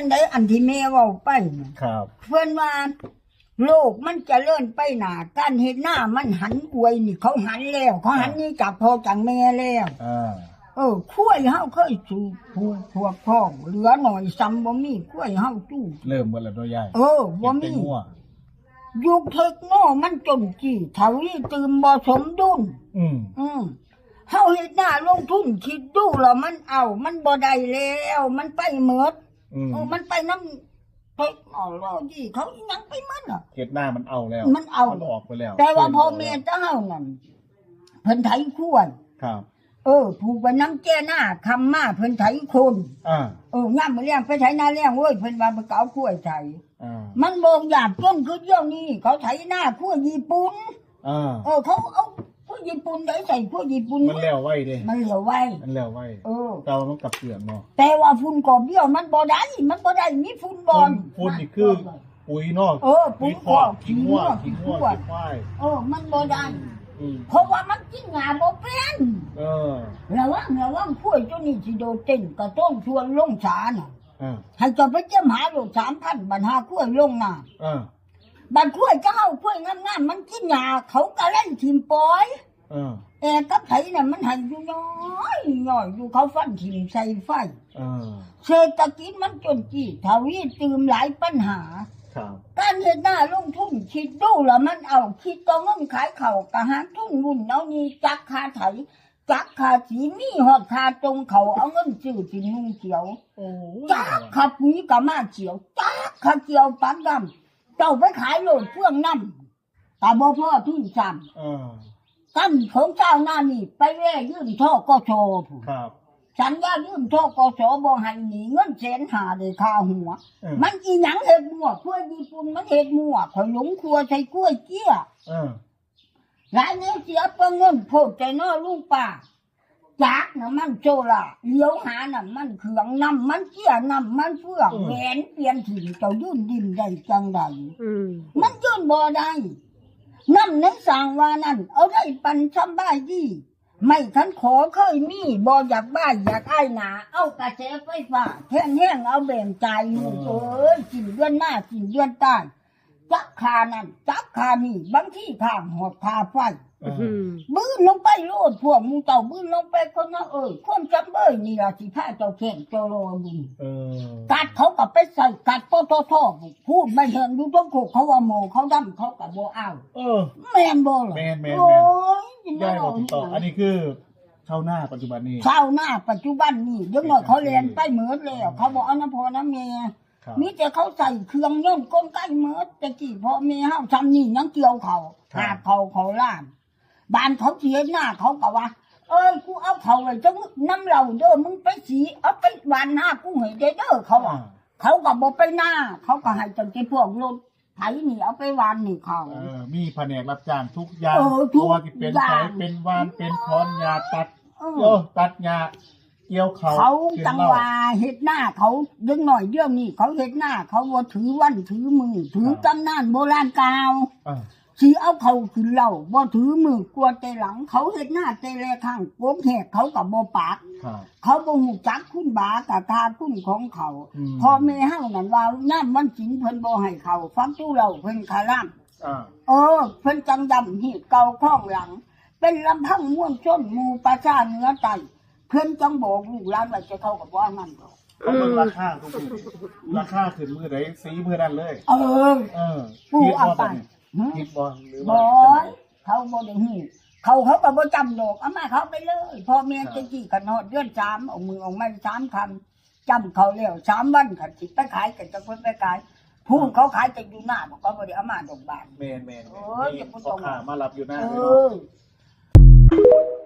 นได้อันที่แม่เว้าไปน่ะครับ เพื่อนว่าโลกมันจะเลื่อนไปหนาการเห็นหน้ามันหันอวยนี่เขาหันแล้วเขาหันนี่จากพ่อจากแม่แล้ว อ่า เออคุ้ยเฮาเคยสู่ผูกพวกพ้องเหลือหน่อยซ้ำบ่มีคุ้ยเฮาจู้เริ่มเมื่อแล้วเนาะยายเออบ่เห็นมีเป็นงัวยุคเทคโนมันจนจี้เท่านี้ตื่มบ่สมดุล อืม อืมเฮาเฮ็ดหน้าลงทุนคิดดูแล้วมันเอา มันบ่ได้แล้ว มันไปหมด อืมเออมันไปน้ำเทคโนโลยีเขาอีหยังไปหมันอะเฮ็ดหน้ามันเอาแล้วมันเอามันออกไปแล้วแต่ว่าพ่อแม่เจ้านั่นเพิ่นไถควร ครับ เออ ผูกไว้น้ำแก้หน้าคำมาเพิ่นไถคน อ่า เออย่ามมาเลี้ยงไปไถนาเลี้ยงเว้ยเพิ่นว่าไปเกาขั้วยไถอ่า มันบ่หยาบจนคือเดี๋ยวนี้ เขาไถหน้าขั้วญี่ปุ่น อ่า เออเขาเอา ขั้วญี่ปุ่นได้ใส่ขั้วญี่ปุ่นมันแล้วไว้เด้มันเหลือไว้ มันแล้วไว้เออ เตามันกลับเสื่อมเนาะแต่ว่าฝุ่นกอบเบี้ยวมันบ่ได้ มันบ่ได้มีฝุ่นบอลฝุ่นนี่คือ ปุ๋ยเนาะเออปุ๋ยคอกคอกขี้งัวขี้ขี้งังัววขี้ควายเออ มันบ่ได้อืมเพราะว่ามันกินหญ้าบ่เป็นเออระวังระวังพวกเจ้านี่สิโดนเต้นกระต้นชวนลงสาน่ะอ่าให้เจะไปเจ้าหาโลกสามพันบันหาขั้วยลงน่ะอ่าบันขั้วยเจ้าขั้วยงามๆมันกินหญ้าเขาก็เล่นทิมปอย อ่าเอกับไผน่ะมันใหันอยู่น้อยน้อยอยู่เขาฟันทิมใส่ไฟอ่าเศรษฐกิจมันจนจีทวีตืมหลายปัญหา ครับ การเห็นหน้าลงทุนคิดดูแล้วมันเอาคิดต้องเงินขายเข่าวกะหาทุ่นวุ่นเอานี่จักคาไถจักคาสีมีหอดคาตรงเขาเอาเงินซื้อสินนุ่งเขียวโอ้จักคาปุ๋ยกะมาเขียวจักคาเขียวปักดำเจ้าไปขายโหลดเพื่องน้ำแต่บ่พ่อทุนซ้อ่าำ กันของเจ้าหน้านี่ ไปแว่ยื่นท่อกโชผู้ครับสัญญายื่นท่อกโชบ่ให้หนีเงินแสนหาเลยค่าหัว เออ มันอีหยังเห็ดมั่วกล้วยญี่ปุ่นมันเห็ดมั่วข่อยหลงครัวใส่กล้วยเกี้ยอ่าหลายเนี้ยเสียเปนเงินโพดใจน้อลุงป่าจากน้ำมันโซล่าเลี้ยวหาน้ำมันเครื่องน้ำมันเกี้ยน้ำมันเฟืองแหวนเปลี่ยนถิ่นเจ้ายื่นดินได้จังใด อืมมันยื่นบ่ได้ น้ำในสางว่านั่น เอาได้ปันสำบายดีไม่ทันขอเคยมีบ่อยากบ้ายอยากไอ้หนา เอากระแสไฟฟ้าแท่งแห้งเอาแบ่งใจมือเอ้ยกินเดือนหน้ากินเดือนใต้จักคานั่นจักคานี่บางที่ทางหอบคาไฟอ่าอืม บื้นลงไปโลดพวกมึงเต่าบื้นลงไปคนนั้นเอ้ยคนจำเอ้ยนี่ล่ะสิพาเจ้าแข่งเจ้ารอบุญเออกัดเขากับไปใส่กัดโตโตโตพูดไม่เห็นดูต้องโขกเขาว่าโมเขาดำเขากับโบเอาเออแม่นบ่เหรอแม่นแม่นแม่นโอ้ยยายบอกติดต่ออันนี้คือชาวนาปัจจุบันนี้ชาวหน้าปัจจุบันนี่เดี๋ยวหน่อยเขาเรียนไปเหมือดแล้วเขาบอกเอาน้ำพอน้ำเมียครับมีแต่เขาใส่เครื่องย่นก้นใกล้เหมือดแต่กี่พ่อแม่เฮาทำนี่ยังเกี่ยวเขาหาเขาเขาล้าน บ้านเขาเสียหน้าเขาก็ว่า เอ้ยกูเอาเขาไว้จังน้ำเราเด้อมึงไปสีเอาไปหวานหน้ากูให้ได้เด้อเขาอะเขาก็บอกไปหน้า เขาก็ให้จังที่พวกรถไถนี่เอาไปวานนี่เขา เออมีแผนกรับจ้างทุกอย่างเออทุกตัวที่เป็นอย่าไถงเป็นวานเป็นคอนยาตัดเอโยอตัดยาเกี่ยวเขาเขาเกี่ยวจังเหล้าว่าเฮ็ดหน้าเขาเดึงหน่อยเรื่องนี้เขาเฮ็ดหน้า เขาบ่ถือวันถือมือถือตำนานโบราณกล่าวอ่า สิเอาเขาขึ้นเหล่าบ่ถือมือกลัวแต่หลัง เขาเฮ็ดหน้าแต่แลข้างโกงแหกเขาก็บ่ปาก ครับ เขาบ่ฮู้จักคุณบากะทาคุณของเขาอืม พ่อแม่เฮานั่นว่าน้ำมันกินเพิ่นบ่ให้เขาฟังตู้เราเพิ่นคาร่ำ อ่า เออเพิ่นจังดำหีบเก่าข้องหลัง เป็นลำพังม่วนส้นหมูประชาเหนือไตเพิ่นจังบอกลูกหลานว่าจะเข้ากับว่านั่นดอกเขาเบิ่งราคาทุกทีราคาขึ้นมือไหนสีมือนั้นเลย เออ เออผู้คิดเอาบ่ไปตอนนี้หึ คิดบ่หรือบว่าอยเขาบ่ได้หีบเขาเขาก็บ่จำดอกเอามาเขาไปเลยพ่อแม่จะกี่กันฮอดเดือนสามเอามือเอาไม้สามคำจำเขาแล้วสามวันขันสิไปขายกันจะเพิ่นไปขายผู้เขาขายแต่อยู่หน้าบอกเขาบ่ได้เอามาดอกบาน แมนแมนเออมีอย่าพูดพ่อตรง ค้ามารับอยู่หน้าเอเลยเนาะ อ